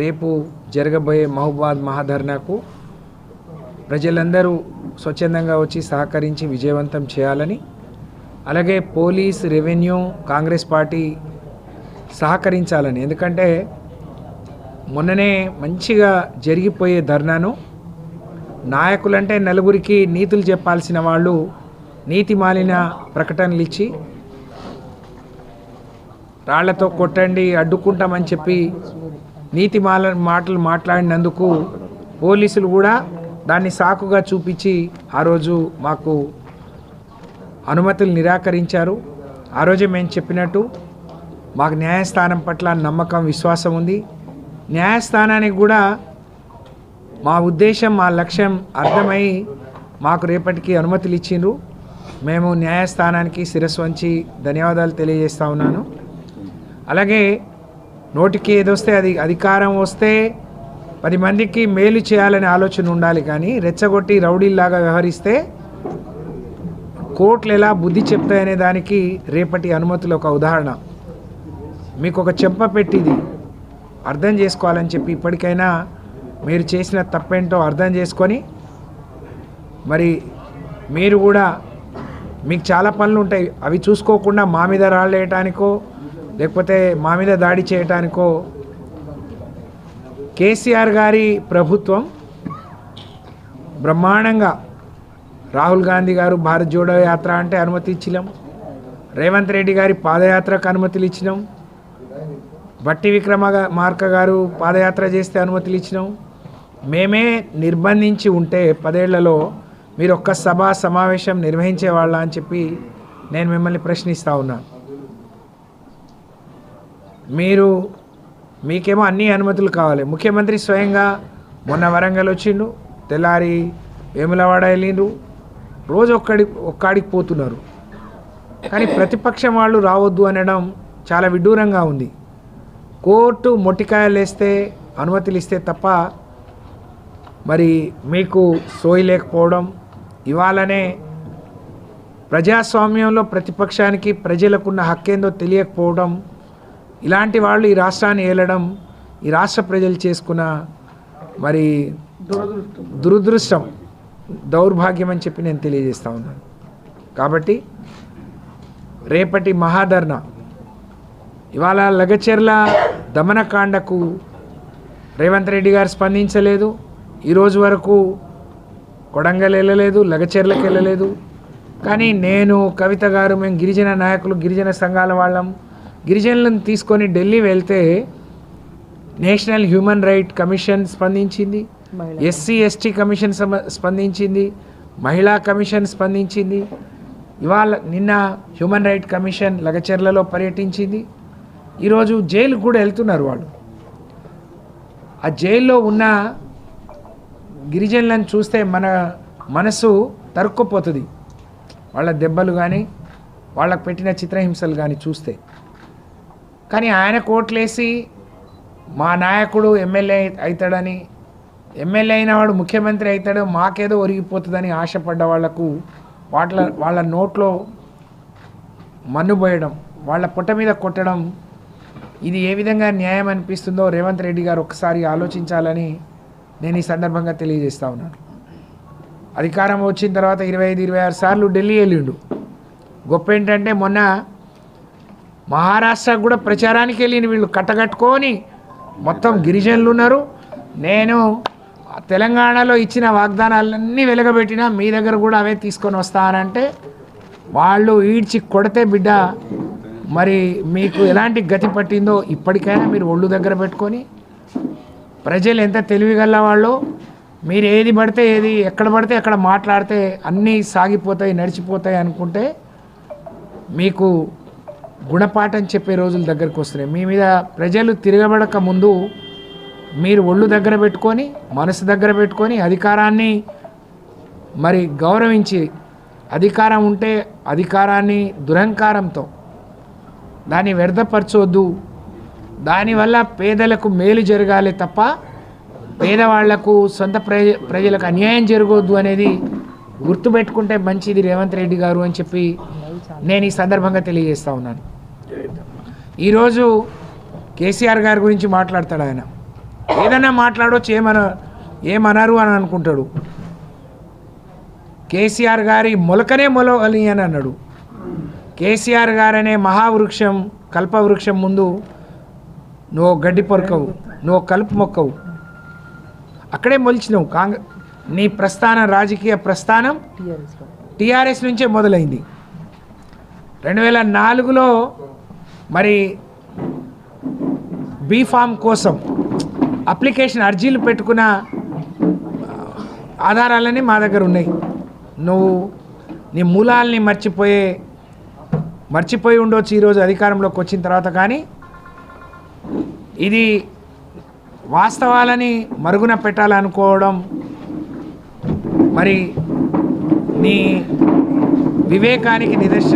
రేపు జరగబోయే మహబూబాద్ మహాధర్నాకు ప్రజలందరూ స్వచ్ఛందంగా వచ్చి సహకరించి విజయవంతం చేయాలని అలాగే పోలీస్ రెవెన్యూ కాంగ్రెస్ పార్టీ సహకరించాలని. ఎందుకంటే మొన్ననే మంచిగా జరిగిపోయే ధర్నాను నాయకులంటే నలుగురికి నీతులు చెప్పాల్సిన వాళ్ళు నీతి మాలిన ప్రకటనలు ఇచ్చి రాళ్ళతో కొట్టండి అడ్డుకుంటామని చెప్పి నీతి మాల మాటలు మాట్లాడినందుకు పోలీసులు కూడా దాన్ని సాకుగా చూపించి ఆ రోజు మాకు అనుమతులు నిరాకరించారు. ఆ రోజే మేము చెప్పినట్టు మాకు న్యాయస్థానం పట్ల నమ్మకం విశ్వాసం ఉంది. న్యాయస్థానానికి కూడా మా ఉద్దేశం మా లక్ష్యం అర్థమై మాకు రేపటికి అనుమతులు ఇచ్చిండ్రు. మేము న్యాయస్థానానికి శిరస్సు వంచి ధన్యవాదాలు తెలియజేస్తా ఉన్నాను. అలాగే నోటికి ఏదొస్తే అది అధికారం వస్తే పది మందికి మేలు చేయాలనే ఆలోచన ఉండాలి కానీ రెచ్చగొట్టి రౌడీల్లాగా వ్యవహరిస్తే కోర్టులు ఎలా బుద్ధి చెప్తాయనే దానికి రేపటి అనుమతులు ఒక ఉదాహరణ. మీకు ఒక చెంప పెట్టిది. అర్థం చేసుకోవాలని చెప్పి ఇప్పటికైనా మీరు చేసిన తప్పేంటో అర్థం చేసుకొని మరి మీరు కూడా మీకు చాలా పనులు ఉంటాయి. అవి చూసుకోకుండా మా మీద రాళ్ళేయటానికో లేకపోతే మా మీద దాడి చేయటానికో కేసీఆర్ గారి ప్రభుత్వం బ్రహ్మాండంగా రాహుల్ గాంధీ గారు భారత్ జోడో యాత్ర అంటే అనుమతి ఇచ్చినాం. రేవంత్ రెడ్డి గారి పాదయాత్రకు అనుమతులు ఇచ్చినాం. బట్టి విక్రమ మార్క గారు పాదయాత్ర చేస్తే అనుమతులు ఇచ్చినాం. మేమే నిర్బంధించి ఉంటే పదేళ్ళలో మీరు ఒక్క సభ సమావేశం నిర్వహించేవాళ్ళ అని చెప్పి నేను మిమ్మల్ని ప్రశ్నిస్తూ ఉన్నాను. మీరు మీకేమో అన్ని అనుమతులు కావాలి. ముఖ్యమంత్రి స్వయంగా మొన్న వరంగల్ వచ్చిండు తెల్లారి వేములవాడ వెళ్ళిండ్రు రోజు ఒక్కడి ఒక్కడికి పోతున్నారు. కానీ ప్రతిపక్షం వాళ్ళు రావద్దు అనడం చాలా విడ్డూరంగా ఉంది. కోర్టు మొట్టికాయలు వేస్తే అనుమతులు ఇస్తే తప్ప మరి మీకు సోయి లేకపోవడం ఇవాళనే ప్రజాస్వామ్యంలో ప్రతిపక్షానికి ప్రజలకున్న హక్కేందో తెలియకపోవడం ఇలాంటి వాళ్ళు ఈ రాష్ట్రాన్ని ఏలడం ఈ రాష్ట్ర ప్రజలు చేసుకున్న మరి దురదృష్టం దౌర్భాగ్యం అని చెప్పి నేను తెలియజేస్తా ఉన్నాను. కాబట్టి రేపటి మహాధర్ణ ఇవాళ లగచెర్ల దమనకాండకు రేవంత్ రెడ్డి గారు స్పందించలేదు. ఈరోజు వరకు కొడంగల్ వెళ్ళలేదు లగచెర్లకు వెళ్ళలేదు. కానీ నేను కవిత గారు మేము గిరిజన నాయకులు గిరిజన సంఘాల వాళ్ళం. గిరిజనులను తీసుకొని ఢిల్లీ వెళ్తే నేషనల్ హ్యూమన్ రైట్ కమిషన్ స్పందించింది ఎస్సీ ఎస్టీ కమిషన్ స్పందించింది మహిళా కమిషన్ స్పందించింది. ఇవాళ నిన్న హ్యూమన్ రైట్ కమిషన్ లగచెర్లలో పర్యటించింది. ఈరోజు జైలుకు కూడా వెళ్తున్నారు వాళ్ళు. ఆ జైల్లో ఉన్న గిరిజనులను చూస్తే మన మనసు తరుక్కుపోతుంది. వాళ్ళ దెబ్బలు కానీ వాళ్ళకు పెట్టిన చిత్రహింసలు కానీ చూస్తే. కానీ ఆయన కోట్లేసి మా నాయకుడు ఎమ్మెల్యే అవుతాడని ఎమ్మెల్యే అయిన వాడు ముఖ్యమంత్రి అవుతాడు మాకేదో ఒరిగిపోతుందని ఆశపడ్డ వాళ్ళకు వాట్ల వాళ్ళ నోట్లో మన్నుబోయడం వాళ్ళ పుట్ట మీద కొట్టడం ఇది ఏ విధంగా న్యాయం అనిపిస్తుందో రేవంత్ రెడ్డి గారు ఒకసారి ఆలోచించాలని నేను ఈ సందర్భంగా తెలియజేస్తా ఉన్నాను. అధికారం వచ్చిన తర్వాత ఇరవై ఐదు ఇరవై ఆరు సార్లు ఢిల్లీ వెళ్ళిండు. గొప్ప ఏంటంటే మొన్న మహారాష్ట్రకు కూడా ప్రచారానికి వెళ్ళిన వీళ్ళు కట్టకట్టుకొని మొత్తం గిరిజనులు ఉన్నారు. నేను తెలంగాణలో ఇచ్చిన వాగ్దానాలన్నీ వెలగబెట్టినా మీ దగ్గర కూడా అవే తీసుకొని వస్తానంటే వాళ్ళు ఈడ్చి కొడితే బిడ్డ మరి మీకు ఎలాంటి గతి పట్టిందో ఇప్పటికైనా మీరు ఒళ్ళు దగ్గర పెట్టుకొని ప్రజలు ఎంత తెలివిగల వాళ్ళు మీరు ఏది పడితే ఏది ఎక్కడ పడితే అక్కడ మాట్లాడితే అన్నీ సాగిపోతాయి నడిచిపోతాయి అనుకుంటే మీకు గుణపాఠం చెప్పే రోజులు దగ్గరకు వస్తున్నాయి. మీ మీద ప్రజలు తిరగబడక ముందు మీరు ఒళ్ళు దగ్గర పెట్టుకొని మనసు దగ్గర పెట్టుకొని అధికారాన్ని మరి గౌరవించి అధికారం ఉంటే అధికారాన్ని దురహంకారంతో దాన్ని వ్యర్థపరచవద్దు దానివల్ల పేదలకు మేలు జరగాలి తప్ప పేదవాళ్ళకు సొంత ప్రజ ప్రజలకు అన్యాయం జరగవద్దు అనేది గుర్తుపెట్టుకుంటే మంచిది రేవంత్ రెడ్డి గారు అని చెప్పి నేను ఈ సందర్భంగా తెలియజేస్తా ఉన్నాను. ఈరోజు కేసీఆర్ గారి గురించి మాట్లాడతాడు ఆయన. ఏదైనా మాట్లాడవచ్చు ఏమన ఏమనరు అని అనుకుంటాడు. కేసీఆర్ గారి మొలకనే మొలవలి అని అన్నాడు. కేసీఆర్ గారనే మహావృక్షం కల్పవృక్షం ముందు నువ్వు గడ్డి పొరకవు నువ్వు కలుపు మొక్కవు. అక్కడే మొలిచినావు. కాంగ నీ ప్రస్థానం రాజకీయ ప్రస్థానం టీఆర్ఎస్ నుంచే మొదలైంది. రెండు వేల నాలుగులో మరి బీఫామ్ కోసం అప్లికేషన్ అర్జీలు పెట్టుకున్న ఆధారాలన్నీ మా దగ్గర ఉన్నాయి. నువ్వు నీ మూలాల్ని మర్చిపోయే మర్చిపోయి ఉండొచ్చు ఈరోజు అధికారంలోకి వచ్చిన తర్వాత కానీ ఇది వాస్తవాలని మరుగున పెట్టాలనుకోవడం మరి నీ వివేకానికి నిదర్శనం